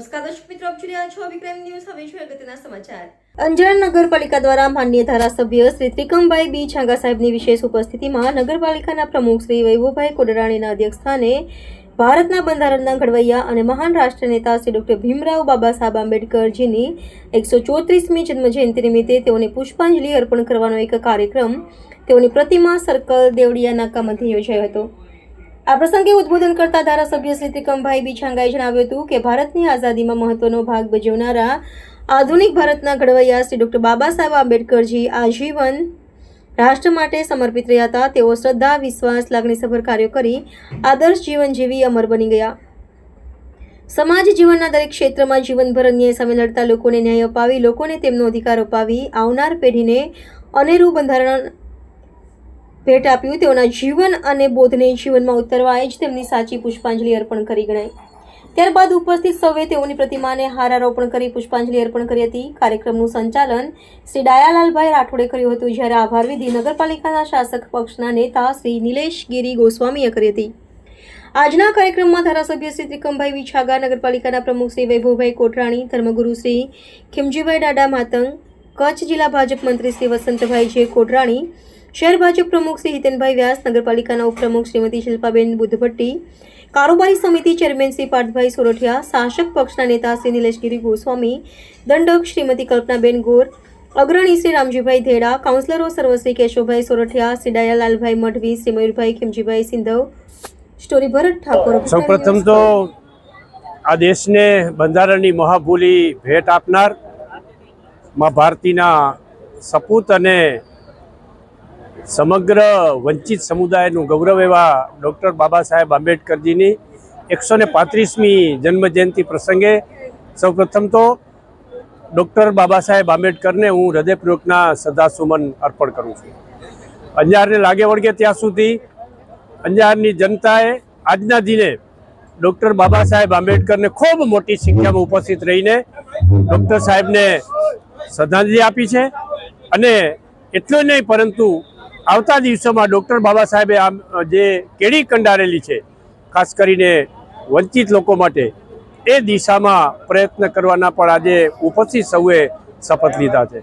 નમસ્કાર દર્શક મિત્રો, આપ જોઈ રહ્યા છો વિક્રમ ન્યૂઝ. હવે જોઈએ અગત્યના સમાચાર. અંજાર નગરપાલિકા દ્વારા માનનીય ધારાસભ્ય શ્રી ત્રિકમભાઈ બી છાંગા સાહેબની વિશેષ ઉપસ્થિતિમાં નગરપાલિકાના પ્રમુખ શ્રી વૈભવભાઈ કોડરાણીના અધ્યક્ષસ્થાને ભારતના બંધારણના ઘડવૈયા અને મહાન રાષ્ટ્ર નેતા શ્રી ડોક્ટર ભીમરાવ બાબા સાહેબ આંબેડકરજીની એકસો ચોત્રીસમી જન્મજયંતિ નિમિત્તે તેઓને પુષ્પાંજલિ અર્પણ કરવાનો એક કાર્યક્રમ તેઓની પ્રતિમા સર્કલ દેવડિયા નાકામાંથી યોજાયો હતો. આ પ્રસંગે ઉદ્બોધન કરતા ધારાસભ્ય શ્રી ત્રિકમભાઈ બીછાંગાએ જણાવ્યું હતું કે ભારતની આઝાદીમાં મહત્વનો ભાગ ભજવનારા આધુનિક ભારતના ઘડવૈયા શ્રી ડોક્ટર બાબા સાહેબ આંબેડકરજી આજીવન રાષ્ટ્ર માટે સમર્પિત રહ્યા હતા. તેઓ શ્રદ્ધા, વિશ્વાસ, લાગણીસભર કાર્યો કરી આદર્શ જીવન જીવી અમર બની ગયા. સમાજ જીવનના દરેક ક્ષેત્રમાં જીવનભર અન્યાય સામે લડતા લોકોને ન્યાય અપાવી, લોકોને તેમનો અધિકાર અપાવી આવનાર પેઢીને અનેરું બંધારણ ભેટ આપ્યું તેઓના જીવન અને બોધને જીવનમાં ઉતરવાએ જ તેમની સાચી પુષ્પાંજલિ અર્પણ કરી ગણાય. ત્યારબાદ ઉપસ્થિત સૌએ તેઓની પ્રતિમાને હારારોપણ કરી પુષ્પાંજલિ અર્પણ કરી હતી. કાર્યક્રમનું સંચાલન શ્રી ડાયાલાલભાઈ રાઠોડે કર્યું હતું, જ્યારે આભાર વિધિ નગરપાલિકાના શાસક પક્ષના નેતા શ્રી નિલેશ ગિરી ગોસ્વામીએ કરી હતી. આજના કાર્યક્રમમાં ધારાસભ્ય શ્રી ત્રિકમભાઈ વિછાગા, નગરપાલિકાના પ્રમુખ શ્રી વૈભવભાઈ કોટરાણી, ધર્મગુરુ શ્રી ખીમજીભાઈ ડાડા માતંગ, કચ્છ જિલ્લા ભાજપ મંત્રી શ્રી વસંતભાઈ જે કોટરાણી શહેર ભાજપ પ્રમુખ શ્રી હિતેનભાઈ વ્યાસ, નગરપાલિકાના ઉપપ્રમુખ શ્રીમતી શિલ્પાબેન બુદ્ધભટ્ટી, કારોબારી સમિતિ ચેરમેન શ્રી પાર્થભાઈ સોરઠિયા, શાસક પક્ષના નેતા શ્રી નિલેશગીરી ગોસ્વામી, દંડક શ્રીમતી કલ્પનાબેન ગોર, અગ્રણી શ્રી રામજીભાઈ ધેડા, કાઉન્સિલરો સર્વશ્રી કેશવભાઈ સોરઠિયા, શ્રી ડાયાલાલભાઈ મઢવી, શ્રી મયુરભાઈ ખીમજીભાઈ સિંધવ, સ્ટોરી ભરત ઠાકોર. સૌપ્રથમ તો આ દેશને બંધારણની મહાભૂલી ભેટ આપનાર મા ભારતીના સપૂત અને સમગ્ર વંચિત સમુદાયનું ગૌરવ એવા ડૉક્ટર બાબા સાહેબ આંબેડકરજીની એકસો ને પાંત્રીસમી જન્મજયંતિ પ્રસંગે સૌપ્રથમ તો ડૉક્ટર બાબા સાહેબ આંબેડકરને હું હૃદયપૂર્વકના સદાસુમન અર્પણ કરું છું. અંજારને લાગે વળગે ત્યાં સુધી અંજારની જનતાએ આજના દિને ડૉક્ટર બાબા સાહેબ આંબેડકરને ખૂબ મોટી સંખ્યામાં ઉપસ્થિત રહીને ડૉક્ટર સાહેબને શ્રદ્ધાંજલિ આપી છે અને એટલું નહીં પરંતુ આવતા દિવસોમાં ડૉક્ટર બાબા સાહેબે આમ જે કેળી કંડારેલી છે, ખાસ કરીને વંચિત લોકો માટે, એ દિશામાં પ્રયત્ન કરવાના પણ આજે ઉપસ્થિત સૌએ શપથ લીધા છે.